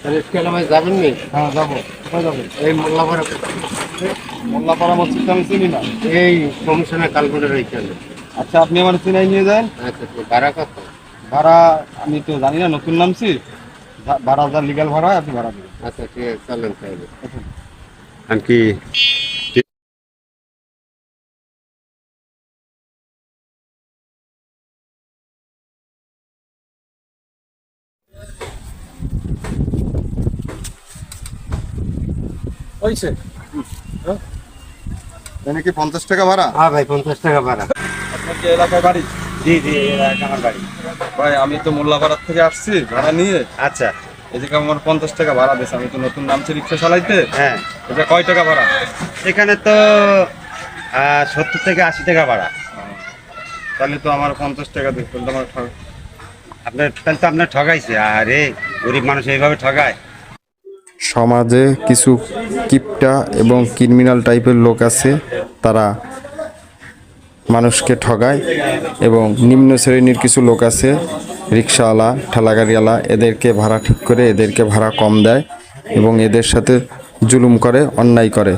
তাহলে ভাই যাবেন নি? হ্যাঁ যাব। কোথায় যাব? এই মোল্লাপাড়া মোল্লাপাড়া মসজিদ আমি চিনি না। এই কমিশনের কালকুটের ওইখানে। আচ্ছা আপনি আমার চিনাই নিয়ে যান। আচ্ছা ভাড়া কত? ভাড়া আমি তো জানি না নতুন নামছি। ভাড়া যা লিগাল ভাড়া আপনি ভাড়া দেবেন। আচ্ছা ঠিক আছে চলেন তাহলে। আর কি? হয়েছে এনে কি পঞ্চাশ টাকা ভাড়া? হ্যাঁ ভাই পঞ্চাশ টাকা ভাড়া। আপনার কি এলাকায় বাড়ি? জি জি আমার বাড়ি। ভাই আমি তো মোল্লাপাড়ার থেকে আসছি ভাড়া নিয়ে। আচ্ছা। এদিকে আমার পঞ্চাশ টাকা ভাড়া দিয়েছে আমি তো নতুন নামছি রিক্সা চালাইতে। হ্যাঁ। এটা কয় টাকা ভাড়া? এখানে তো সত্তর থেকে আশি টাকা ভাড়া। তাহলে তো আমার পঞ্চাশ টাকা দিতে আমার আপনার তাহলে তো আপনার ঠগাইছে আরে গরিব মানুষ এইভাবে ঠগায়। সমাজে কিছু কিপটা এবং ক্রিমিনাল টাইপের লোক আছে, তারা মানুষকে ঠগায় এবং নিম্ন শ্রেণির কিছু লোক আছে, রিক্সাওয়ালা, ঠেলাগাড়িওয়ালা, এদেরকে ভাড়া ঠিক করে, এদেরকে ভাড়া কম দেয় এবং এদের সাথে জুলুম করে, অন্যায় করে।